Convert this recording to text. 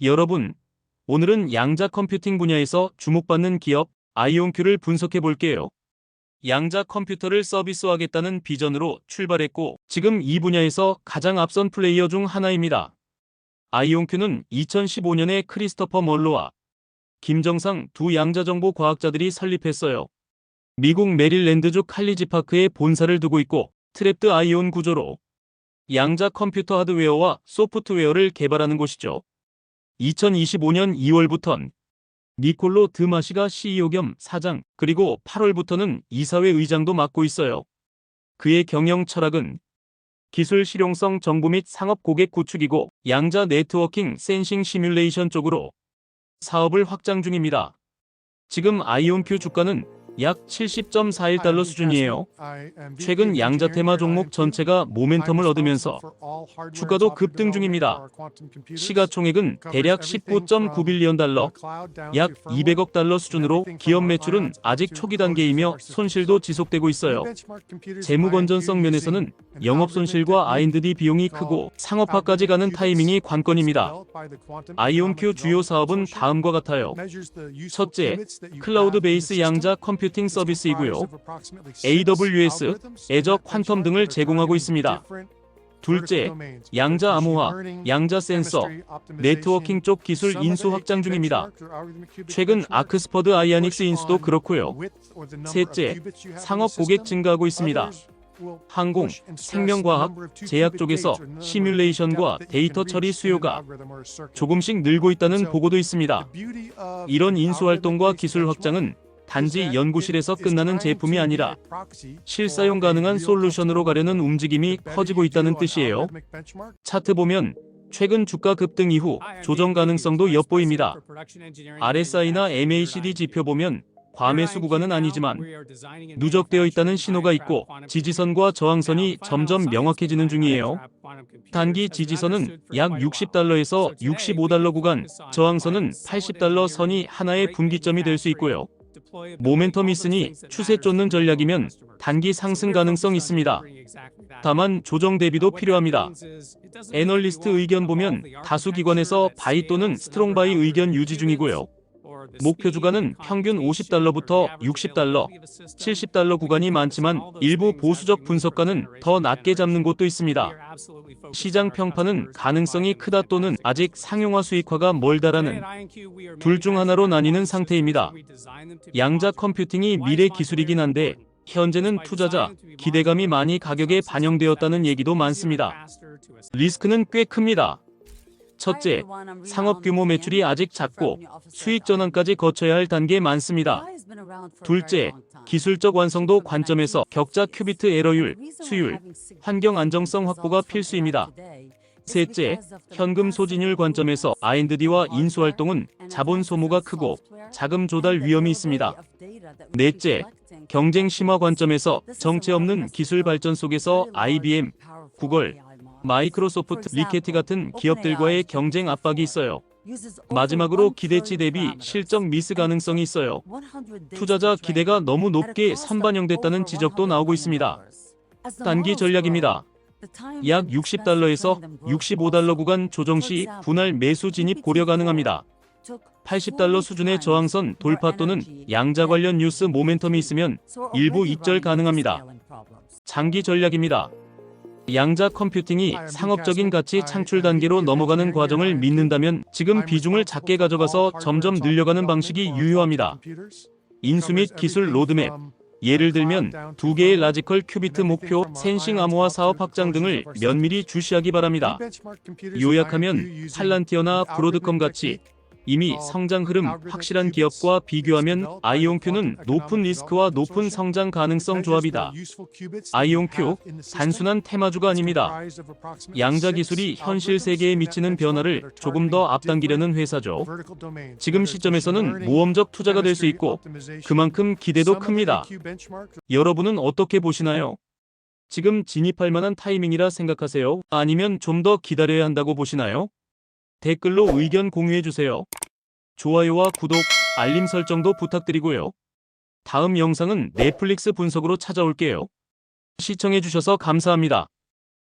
여러분, 오늘은 양자 컴퓨팅 분야에서 주목받는 기업 아이온큐를 분석해 볼게요. 양자 컴퓨터를 서비스화하겠다는 비전으로 출발했고 지금 이 분야에서 가장 앞선 플레이어 중 하나입니다. 아이온큐는 2015년에 크리스토퍼 멀로와 김정상 두 양자정보 과학자들이 설립했어요. 미국 메릴랜드주 칼리지 파크에 본사를 두고 있고 트랩드 아이온 구조로 양자 컴퓨터 하드웨어와 소프트웨어를 개발하는 곳이죠. 2025년 2월부턴 니콜로 드마시가 CEO 겸 사장, 그리고 8월부터는 이사회 의장도 맡고 있어요. 그의 경영 철학은 기술 실용성 정보 및 상업 고객 구축이고 양자 네트워킹 센싱 시뮬레이션 쪽으로 사업을 확장 중입니다. 지금 아이온큐 주가는 약 70.41달러 수준이에요. 최근 양자 테마 종목 전체가 모멘텀을 얻으면서 주가도 급등 중입니다. 시가총액은 대략 19.9빌리언 달러, 약 200억 달러 수준으로 기업 매출은 아직 초기 단계이며 손실도 지속되고 있어요. 재무 건전성 면에서는 영업 손실과 R&D 비용이 크고 상업화까지 가는 타이밍이 관건입니다. 아이온큐 주요 사업은 다음과 같아요. 첫째, 클라우드 베이스 양자 컴퓨 팅 서비스이고요. AWS, 애저 퀀텀 등을 제공하고 있습니다. 둘째, 양자 암호화, 양자 센서, 네트워킹 쪽 기술 인수 확장 중입니다. 최근 아크스퍼드 아이아닉스 인수도 그렇고요. 셋째, 상업 고객 증가하고 있습니다. 항공, 생명과학, 제약 쪽에서 시뮬레이션과 데이터 처리 수요가 조금씩 늘고 있다는 보고도 있습니다. 이런 인수 활동과 기술 확장은 단지 연구실에서 끝나는 제품이 아니라 실사용 가능한 솔루션으로 가려는 움직임이 커지고 있다는 뜻이에요. 차트 보면 최근 주가 급등 이후 조정 가능성도 엿보입니다. RSI나 MACD 지표 보면 과매수 구간은 아니지만 누적되어 있다는 신호가 있고 지지선과 저항선이 점점 명확해지는 중이에요. 단기 지지선은 약 60달러에서 65달러 구간, 저항선은 80달러 선이 하나의 분기점이 될 수 있고요. 모멘텀 있으니 추세 쫓는 전략이면 단기 상승 가능성 있습니다. 다만 조정 대비도 필요합니다. 애널리스트 의견 보면 다수 기관에서 바이 또는 스트롱 바이 의견 유지 중이고요. 목표 주가는 평균 50달러부터 60달러, 70달러 구간이 많지만 일부 보수적 분석가는 더 낮게 잡는 곳도 있습니다. 시장 평판은 가능성이 크다 또는 아직 상용화 수익화가 멀다라는 둘 중 하나로 나뉘는 상태입니다. 양자 컴퓨팅이 미래 기술이긴 한데 현재는 투자자 기대감이 많이 가격에 반영되었다는 얘기도 많습니다. 리스크는 꽤 큽니다. 첫째, 상업 규모 매출이 아직 작고 수익 전환까지 거쳐야 할 단계에 많습니다. 둘째, 기술적 완성도 관점에서 격자 큐비트 에러율, 수율, 환경 안정성 확보가 필수입니다. 셋째, 현금 소진율 관점에서 R&D와 인수 활동은 자본 소모가 크고 자금 조달 위험이 있습니다. 넷째, 경쟁 심화 관점에서 정체 없는 기술 발전 속에서 IBM, 구글, 마이크로소프트, 리케티 같은 기업들과의 경쟁 압박이 있어요. 마지막으로 기대치 대비 실적 미스 가능성이 있어요. 투자자 기대가 너무 높게 선반영됐다는 지적도 나오고 있습니다. 단기 전략입니다. 약 60달러에서 65달러 구간 조정 시 분할 매수 진입 고려 가능합니다. 80달러 수준의 저항선 돌파 또는 양자 관련 뉴스 모멘텀이 있으면 일부 입절 가능합니다. 장기 전략입니다. 양자 컴퓨팅이 상업적인 가치 창출 단계로 넘어가는 과정을 믿는다면 지금 비중을 작게 가져가서 점점 늘려가는 방식이 유효합니다. 인수 및 기술 로드맵, 예를 들면 두 개의 라지컬 큐비트 목표, 센싱 암호화 사업 확장 등을 면밀히 주시하기 바랍니다. 요약하면 팔란티어나 브로드컴 같이 이미 성장 흐름 확실한 기업과 비교하면 아이온큐는 높은 리스크와 높은 성장 가능성 조합이다. 아이온큐 단순한 테마주가 아닙니다. 양자 기술이 현실 세계에 미치는 변화를 조금 더 앞당기려는 회사죠. 지금 시점에서는 모험적 투자가 될 수 있고 그만큼 기대도 큽니다. 여러분은 어떻게 보시나요? 지금 진입할 만한 타이밍이라 생각하세요? 아니면 좀 더 기다려야 한다고 보시나요? 댓글로 의견 공유해 주세요. 좋아요와 구독, 알림 설정도 부탁드리고요. 다음 영상은 넷플릭스 분석으로 찾아올게요. 시청해 주셔서 감사합니다.